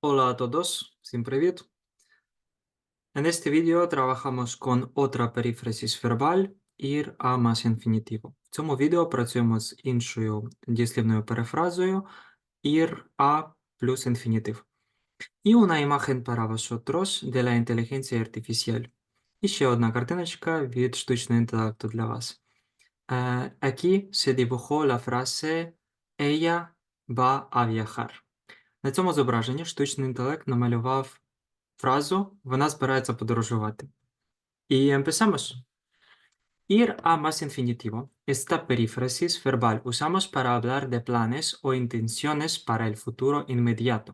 Hola a todos, всім привіт. En este vídeo trabajamos con otra perífrasis verbal ir a más infinitivo. В цьому відео працюємо з іншою дієслівною перефразою ir a плюс інфінітив. І una imagen para vosotros de la inteligencia artificial. І ще одна картиночка від штучного інтелекту для вас. Eh, aquí se dibujó la frase ella va a viajar. На цьому зображенні штучний інтелект намалював фразу «Вона збирається подорожувати». Y empezamos. Ir a más infinitivo. Esta perífrasis verbal usamos para hablar de planes o intenciones para el futuro inmediato.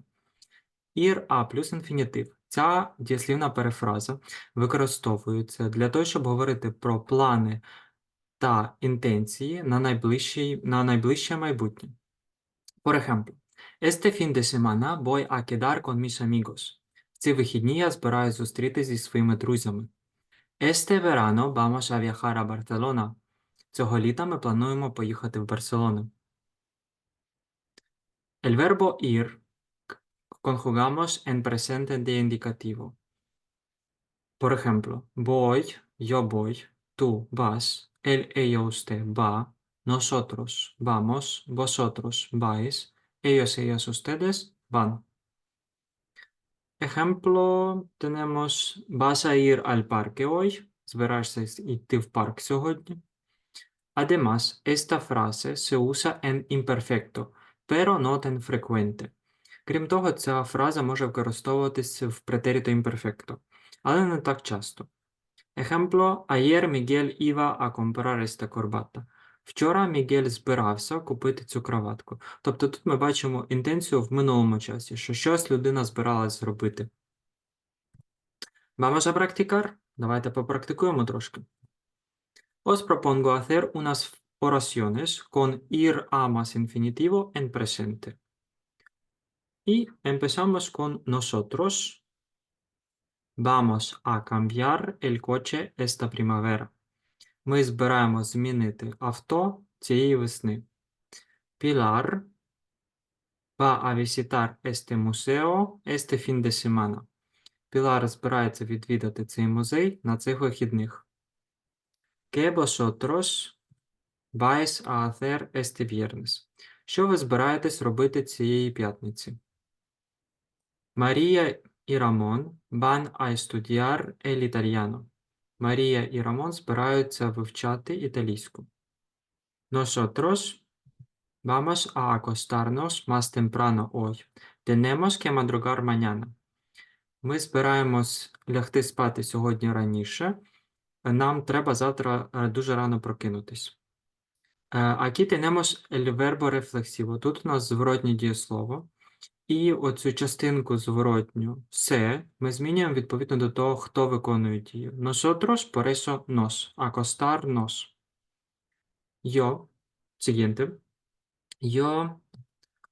Ir a плюс інфінітив. Ця дієслівна перефраза використовується для того, щоб говорити про плани та інтенції на, найближчий, на найближче майбутнє. Por ejemplo, este fin de semana voy a quedar con mis amigos. В ці вихідні я збираюсь зустрітися зі своїми друзями. Este verano vamos a viajar a Barcelona. Цього літа ми плануємо поїхати в Барселону. El verbo ir conjugamos en presente de indicativo. Por ejemplo, voy, yo voy, tú vas, él, ella, usted va, nosotros vamos, vosotros vais, ellos, ellas, ustedes van. Ejemplo, tenemos vas a ir al parque hoy, збираєшся йти в парк сьогодні. Además, esta frase se usa en imperfecto, pero no tan frecuente. Крім того, ця фраза може використовуватися в претеріто imperfecto, але не так часто. Ejemplo, ayer Miguel iba a comprar esta corbata. Вчора Мігель збирався купити цю краватку. Тобто тут ми бачимо інтенцію в минулому часі, що щось людина збиралась зробити. Vamos a practicar? Давайте попрактикуємо трошки. Os propongo hacer unas oraciones con ir a más infinitivo en presente. Y empezamos con nosotros. Vamos a cambiar el coche esta primavera. Ми збираємо змінити авто цієї весни. Pilar va a visitar este museo este fin de semana. Пілар збирається відвідати цей музей на цих вихідних. ¿Qué vosotros vais a hacer este viernes? Що ви збираєтесь робити цієї п'ятниці? Марія і Рамон van a estudiar el italiano. Марія і Рамон збираються вивчати італійську. Nosotros vamos a acostarnos más temprano hoy. Tenemos que madrugar mañana. Ми збираємось лягти спати сьогодні раніше. Нам треба завтра е, дуже рано прокинутись. Е, Aquí tenemos el verbo reflexivo. Тут у нас зворотнє дієслово. І оцю частинку зворотню «се» ми змінюємо відповідно до того, хто виконує дію. Nosotros, por eso nos. Acostarnos. Yo, siguiente. Yo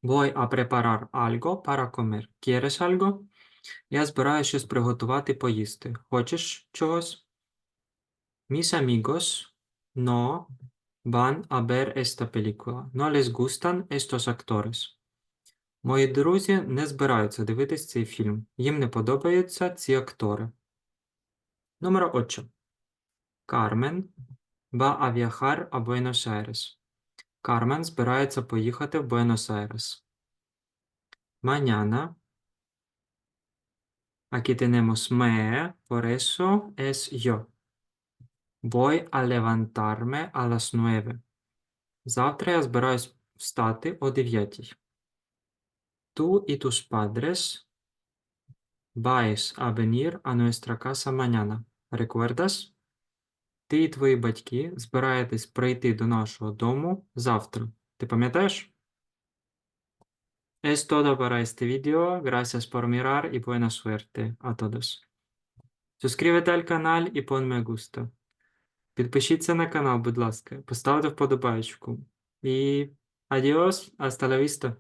voy a preparar algo para comer. ¿Quieres algo? Я збираю щось приготувати поїсти. Хочеш чогось? Mis amigos no van a ver esta película. No les gustan estos actores. Мої друзі не збираються дивитись цей фільм. Їм не подобаються ці актори. Номер 8. Кармен viajar a Buenos Aires. Кармен збирається поїхати в Буенос-Айрес. Mañana. Aquí tenemos me, por eso es yo. Voy a levantarme a las 9. Завтра я збираюсь встати о 9. Tú y tus padres vais a venir a nuestra casa mañana. ¿Recuerdas? Ти і твої батьки збираєтесь прийти до нашого дому завтра. Ти пам'ятаєш? Es todo para este video. Gracias por mirar y buena suerte a todos. Suscríbete al canal і pon me gusta. Підпишіться на канал, будь ласка, поставте вподобайку. І adiós, hasta la vista.